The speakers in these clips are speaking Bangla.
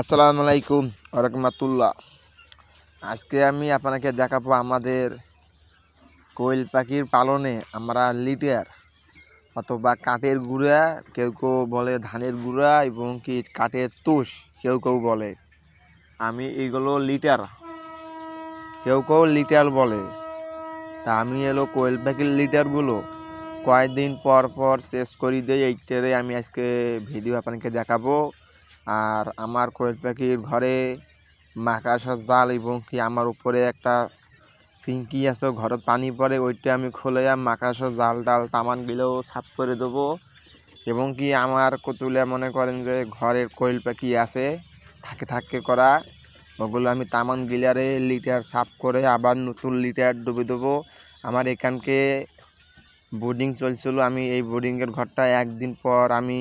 আসসালামু আলাইকুম রহমতুল্লাহ। আজকে আমি আপনাকে দেখাবো আমাদের কোয়েল পাখির পালনে আমরা লিটার অথবা কাঠের গুঁড়া, কেউ কেউ বলে ধানের গুঁড়া এবং কি কাঠের তুষ, কেউ কেউ বলে। আমি এইগুলো লিটার, কেউ কেউ লিটার বলে। তা আমি এলো কোয়েল পাখির লিটারগুলো। কয়েকদিন পর পর শেষ করি দেই, এইটারে আমি আজকে ভিডিও আপনাকে দেখাবো। আর আমার কোয়েল পাখির ঘরে মাকাশার জাল এবং কি আমার উপরে একটা সিঙ্কি আছে, ঘরত পানি পড়ে, ওইটা আমি খুলে মাকাশার জাল ডাল তামানগুলোও সাফ করে দেবো। এবং কি আমার কতুলে মনে করেন যে ঘরের কোয়েল পাখি আছে, থাকে থাকে করা, ওগুলো আমি তামান গিলারে লিটার সাফ করে আবার নতুন লিটার ডুবে দেবো। আমার এখানকে বোর্ডিং চলছিল, আমি এই বোর্ডিংয়ের ঘরটা একদিন পর আমি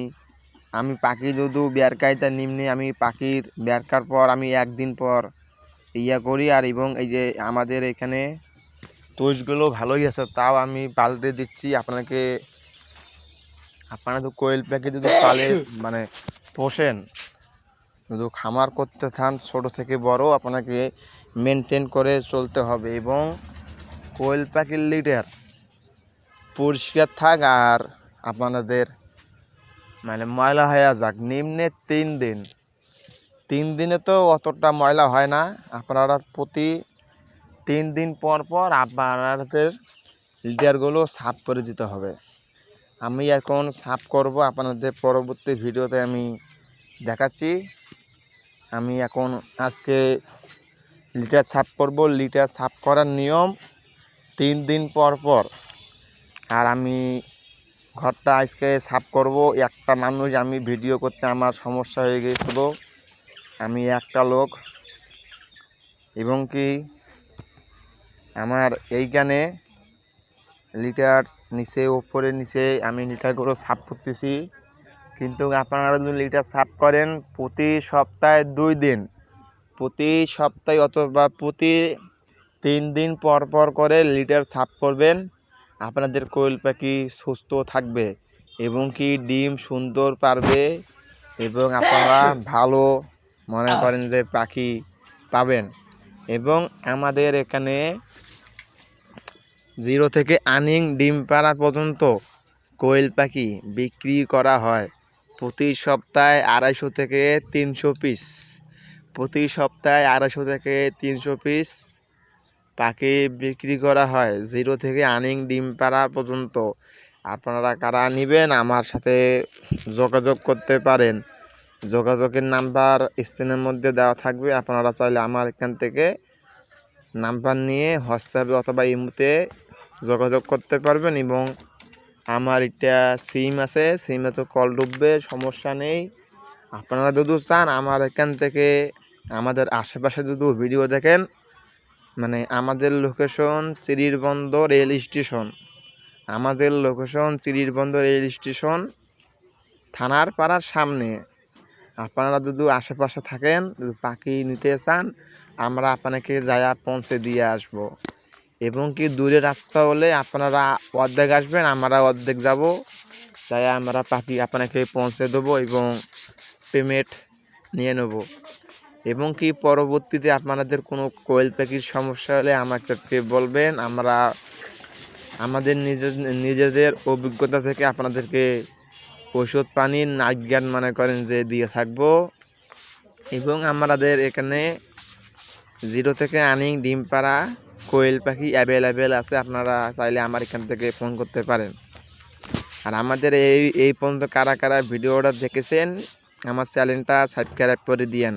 আমি পাখি যদি বেরকাইতে নিম্নে আমি পাখির বেরকার পর আমি একদিন পর ইয়া করি আর এবং এই যে আমাদের এখানে তোষগুলো ভালোই আছে, তাও আমি পাল্টে দিচ্ছি। আপনাকে, আপনারা তো কোয়েল পাখি যদি পালে মানে পোষেন, যদি খামার করতে থান ছোট থেকে বড়, আপনাকে মেনটেন করে চলতে হবে এবং কোয়েল পাখির লিটার পরিষ্কার থাক আর আপনাদের মানে ময়লা হয়ে যাক, নিম্নে তিন দিন। তিন দিনে তো অতটা ময়লা হয় না। আপনারা প্রতি তিন দিন পর পর আপনাদের লিটারগুলো সাফ করে দিতে হবে। আমি এখন সাফ করব, আপনাদের পরবর্তী ভিডিওতে আমি দেখাচ্ছি। আমি এখন আজকে লিটার সাফ করব। লিটার সাফ করার নিয়ম তিন দিন পর পর। আর আমি ঘরটা আজকে সাফ করব। একটা মানুষ আমি ভিডিও করতে আমার সমস্যা হয়ে গিয়েছিল। আমি একটা লোক। এবং কি আমার এইখানে লিটার নিচে, ওপরে নিচে আমি লিটারগুলো সাফ করতেছি। কিন্তু আপনারা যদি লিটার সাফ করেন, প্রতি সপ্তাহে দুই দিন, প্রতি সপ্তাহে অথবা প্রতি তিন দিন পর পর করে লিটার সাফ করবেন। আপনাদের কোয়েল পাখি সুস্থ থাকবে এবং কি ডিম সুন্দর পারবে এবং আপনারা ভালো মনে করেন যে পাখি পাবেন। এবং আমাদের এখানে জিরো থেকে আনিং ডিম পাড়া পর্যন্ত কোয়েল পাখি বিক্রি করা হয়। প্রতি সপ্তাহে আড়াইশো থেকে তিনশো পিস। প্রতি সপ্তাহে আড়াইশো থেকে তিনশো পিস। পাখি বিক্রি করা হয়। জিরো থেকে আনিং ডিম পাড়া পর্যন্ত। আপনারা কারা নেবেন, আমার সাথে যোগাযোগ করতে পারেন। যোগাযোগের নাম্বার স্ক্রিনের মধ্যে দেওয়া থাকবে। আপনারা চাইলে আমার এখান থেকে নাম্বার নিয়ে হোয়াটসঅ্যাপে অথবা ইমোতে যোগাযোগ করতে পারবেন এবং আমার এটা সিম আছে, সিমে তো কল ডুববে সমস্যা নেই। আপনারা যদি চান আমার এখান থেকে আমাদের আশেপাশে যদি ভিডিও দেখেন মানে আমাদের লোকেশন চিরিরবন্দ রেল স্টেশন আমাদের লোকেশন চিরিরবন্দ রেল স্টেশন থানার পাড়ার সামনে। আপনারা যদি আশেপাশে থাকেন, যদি পাখি নিতে চান, আমরা আপনাকে যায়া পৌঁছে দিয়ে আসব। এবং কি দূরে রাস্তা হলে আপনারা অর্ধেক আসবেন, আমরা অর্ধেক যাব। তাই আমরা পাখি আপনাকে পৌঁছে দেবো এবং পেমেন্ট নিয়ে নেব। এবং কি পরবর্তীতে আপনাদের কোনো কোয়েল পাখির সমস্যা হলে আমাকে বলবেন। আমরা আমাদের নিজের নিজেদের অভিজ্ঞতা থেকে আপনাদেরকে ওষুধ পানি নাজ্ঞান মনে করেন যে দিয়ে থাকব। এবং আমাদের এখানে জিরো থেকে আনিং ডিম পাড়া কোয়েল পাখি অ্যাভেলেবেল আছে, আপনারা চাইলে আমার এখান থেকে ফোন করতে পারেন। আর আমাদের এই এই পর্যন্ত কারা কারা ভিডিওটা দেখেছেন, আমার চ্যানেলটা সাবস্ক্রাইব করে দিয়েন।